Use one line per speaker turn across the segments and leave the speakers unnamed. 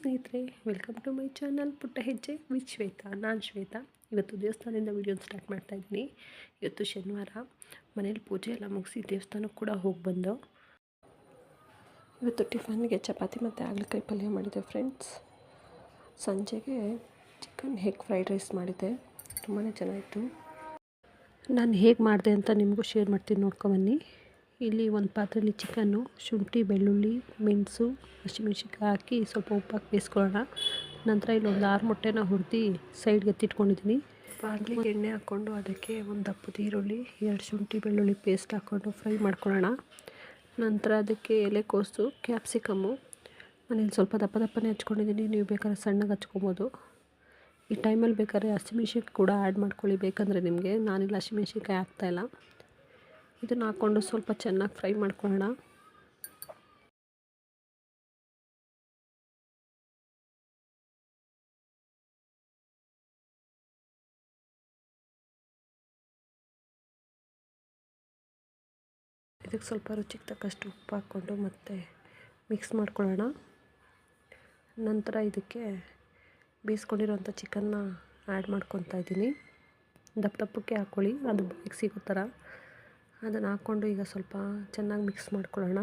ಸ್ನೇಹಿತರೆ welcome to my channel ಪುಟ್ಟ ಹೆಜ್ಜೆ ವಿತ್ ಶ್ವೇತಾ, ನಾನು ಶ್ವೇತಾ. ಇವತ್ತು ದೇವಸ್ಥಾನದಿಂದ ವೀಡಿಯೋ ಸ್ಟಾರ್ಟ್ ಮಾಡ್ತಾ ಇದ್ದೀನಿ. ಇವತ್ತು ಶನಿವಾರ, ಮನೇಲಿ ಪೂಜೆ ಎಲ್ಲ ಮುಗಿಸಿ ದೇವಸ್ಥಾನಕ್ಕೆ ಕೂಡ ಹೋಗಿ ಬಂದು. ಇವತ್ತು ಟಿಫನ್ಗೆ ಚಪಾತಿ ಮತ್ತು ಹಾಗಲಕಾಯಿ ಪಲ್ಯ ಮಾಡಿದೆ ಫ್ರೆಂಡ್ಸ್ ಸಂಜೆಗೆ ಚಿಕನ್ ಹೇಗ್ ಫ್ರೈಡ್ ರೈಸ್ ಮಾಡಿದ್ದೆ ತುಂಬಾ ಚೆನ್ನಾಗಿತ್ತು. ನಾನು ಹೇಗೆ ಮಾಡಿದೆ ಅಂತ ನಿಮಗೂ ಶೇರ್ ಮಾಡ್ತೀನಿ ನೋಡ್ಕೊಬನ್ನಿ ಇಲ್ಲಿ ಒಂದು ಪಾತ್ರೆಯಲ್ಲಿ ಚಿಕನ್ನು ಶುಂಠಿ, ಬೆಳ್ಳುಳ್ಳಿ, ಮೆಣಸು, ಹಸಿಮೆಣ್ಸಿನ್ಕಾಯಿ ಹಾಕಿ ಸ್ವಲ್ಪ ಉಪ್ಪು ಹಾಕಿ ಬೇಯಿಸ್ಕೊಳ್ಳೋಣ. ನಂತರ ಒಂದು ಆರು ಮೊಟ್ಟೆನ ಹುರಿದು ಸೈಡ್ಗೆ ಎತ್ತಿಟ್ಕೊಂಡಿದ್ದೀನಿ. ಬಾಣಲಿಗೆ ಎಣ್ಣೆ ಹಾಕ್ಕೊಂಡು ಅದಕ್ಕೆ ಒಂದು ದಪ್ಪದ ಈರುಳ್ಳಿ, ಎರಡು ಶುಂಠಿ, ಬೆಳ್ಳುಳ್ಳಿ ಪೇಸ್ಟ್ ಹಾಕ್ಕೊಂಡು ಫ್ರೈ ಮಾಡ್ಕೊಳ್ಳೋಣ. ನಂತರ ಅದಕ್ಕೆ ಎಲೆಕೋಸು ಕ್ಯಾಪ್ಸಿಕಮ್ಮು ನಾನಿಲ್ಲಿ ಸ್ವಲ್ಪ ದಪ್ಪ ದಪ್ಪನೇ ಹಚ್ಕೊಂಡಿದ್ದೀನಿ. ನೀವು ಬೇಕಾದ್ರೆ ಸಣ್ಣಗೆ ಹಚ್ಕೊಬೋದು. ಈ ಟೈಮಲ್ಲಿ ಬೇಕಾದ್ರೆ ಹಸಿಮೆಣ್ಸಿನ್ಕಾಯಿ ಕೂಡ ಆ್ಯಡ್ ಮಾಡ್ಕೊಳ್ಳಿ, ಬೇಕಂದರೆ ನಿಮಗೆ. ನಾನಿಲ್ಲಿ ಹಸಿಮೆಣ್ಸಿನ್ಕಾಯಿ ಹಾಕ್ತಾಯಿಲ್ಲ ಇದನ್ನು ಹಾಕ್ಕೊಂಡು ಸ್ವಲ್ಪ ಚೆನ್ನಾಗಿ ಫ್ರೈ ಮಾಡ್ಕೊಳ್ಳೋಣ. ಇದಕ್ಕೆ ಸ್ವಲ್ಪ ರುಚಿಗೆ ತಕ್ಕಷ್ಟು ಉಪ್ಪು ಹಾಕ್ಕೊಂಡು ಮತ್ತೆ ಮಿಕ್ಸ್ ಮಾಡ್ಕೊಳ್ಳೋಣ. ನಂತರ ಇದಕ್ಕೆ ಬೇಯಿಸ್ಕೊಂಡಿರೋಂಥ ಚಿಕನ್ನ ಆ್ಯಡ್ ಮಾಡ್ಕೊತಾ ಇದ್ದೀನಿ. ದಪ್ಪ ದಪ್ಪಕ್ಕೆ ಹಾಕ್ಕೊಳ್ಳಿ ಅದು ಮಿಕ್ಸಿಗೋ ಸಿಗೋ ಥರ. ಅದನ್ನು ಹಾಕ್ಕೊಂಡು ಈಗ ಸ್ವಲ್ಪ ಚೆನ್ನಾಗಿ ಮಿಕ್ಸ್ ಮಾಡ್ಕೊಳ್ಳೋಣ.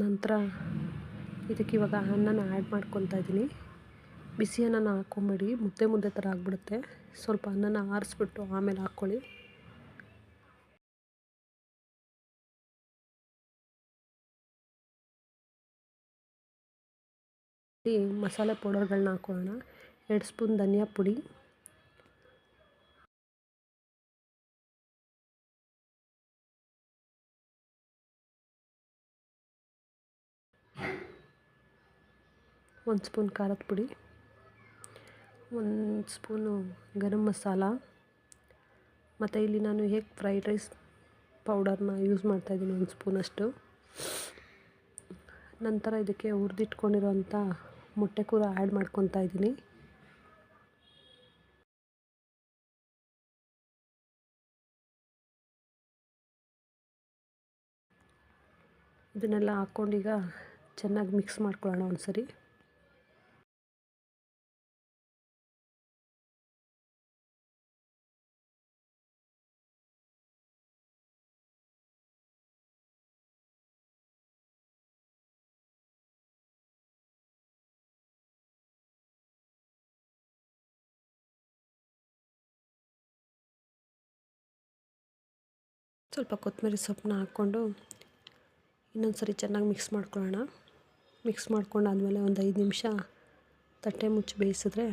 ನಂತರ ಇದಕ್ಕೆ ಇವಾಗ ಅನ್ನನ ಆ್ಯಡ್ ಮಾಡ್ಕೊತಾ ಇದ್ದೀನಿ. ಬಿಸಿ ಅನ್ನನ ಹಾಕ್ಕೊಂಬೇಡಿ ಮುದ್ದೆ ಮುದ್ದೆ ಥರ ಆಗಿಬಿಡುತ್ತೆ. ಸ್ವಲ್ಪ ಅನ್ನನ ಆರಿಸ್ಬಿಟ್ಟು ಆಮೇಲೆ ಹಾಕ್ಕೊಳ್ಳಿ. ಮಸಾಲೆ ಪೌಡರ್ಗಳನ್ನ ಹಾಕೊಳ್ಳೋಣ. ಎರಡು ಸ್ಪೂನ್ ಧನಿಯಾ ಪುಡಿ. ಒಂದು ಸ್ಪೂನ್ ಖಾರದ ಪುಡಿ. ಒಂದು ಸ್ಪೂನು ಗರಂ ಮಸಾಲ. ಮತ್ತು ಇಲ್ಲಿ ನಾನು ಹೇಗೆ ಫ್ರೈಡ್ ರೈಸ್ ಪೌಡರ್ನ ಯೂಸ್ ಮಾಡ್ತಾಯಿದ್ದೀನಿ ಒಂದು ಸ್ಪೂನಷ್ಟು. ನಂತರ ಇದಕ್ಕೆ ಹುರಿದಿಟ್ಕೊಂಡಿರೋಂಥ ಮೊಟ್ಟೆ ಕೂಡ ಆ್ಯಡ್ ಮಾಡ್ಕೊತಾ ಇದ್ದೀನಿ. ಇದನ್ನೆಲ್ಲ ಹಾಕ್ಕೊಂಡೀಗ ಚೆನ್ನಾಗಿ ಮಿಕ್ಸ್ ಮಾಡ್ಕೊಳ್ಳೋಣ ಒಂದು ಸರಿ ಸ್ವಲ್ಪ ಕೊತ್ತಂಬರಿ ಸೊಪ್ಪನ್ನ ಹಾಕ್ಕೊಂಡು ಇನ್ನೊಂದು ಸರಿ ಚೆನ್ನಾಗಿ ಮಿಕ್ಸ್ ಮಾಡ್ಕೊಳ್ಳೋಣ. ಮಿಕ್ಸ್ ಮಾಡ್ಕೊಂಡಾದಮೇಲೆ ಒಂದು ಐದು ನಿಮಿಷ ತಟ್ಟೆ ಮುಚ್ಚಿ ಬೇಯಿಸಿದ್ರೆ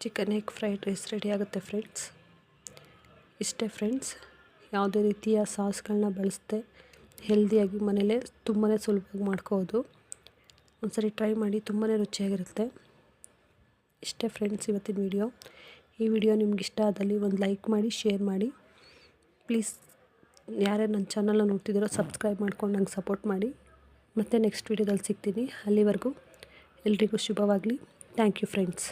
chicken egg fried rice ready ಆಗುತ್ತೆ ಫ್ರೆಂಡ್ಸ್ ಇಷ್ಟೇ ಫ್ರೆಂಡ್ಸ್ ಯಾವುದೇ ರೀತಿಯ ಸಾಸ್ಗಳನ್ನ ಬಳಸದೆ ಹೆಲ್ದಿಯಾಗಿ ಮನೇಲೇ ತುಂಬಾ ಸುಲಭವಾಗಿ ಮಾಡ್ಕೋಬೋದು. ಒಂದು ಸರಿ ಟ್ರೈ ಮಾಡಿ ತುಂಬಾ ರುಚಿಯಾಗಿರುತ್ತೆ. ಇಷ್ಟೇ ಫ್ರೆಂಡ್ಸ್ ಇವತ್ತಿನ ವಿಡಿಯೋ ಈ ವಿಡಿಯೋ ನಿಮ್ಗೆ ಇಷ್ಟ ಆದಲ್ಲಿ ಒಂದು ಲೈಕ್ ಮಾಡಿ ಶೇರ್ ಮಾಡಿ. ಪ್ಲೀಸ್ ಯಾರ್ಯಾರು ನನ್ನ ಚಾನಲ್ನ ನೋಡ್ತಿದ್ದೀರೋ ಸಬ್ಸ್ಕ್ರೈಬ್ ಮಾಡ್ಕೊಂಡು ನಂಗೆ ಸಪೋರ್ಟ್ ಮಾಡಿ. ಮತ್ತೆ ನೆಕ್ಸ್ಟ್ ವೀಡಿಯೋದಲ್ಲಿ ಸಿಗ್ತೀನಿ. ಅಲ್ಲಿವರೆಗೂ ಎಲ್ರಿಗೂ ಶುಭವಾಗಲಿ. Thank you friends.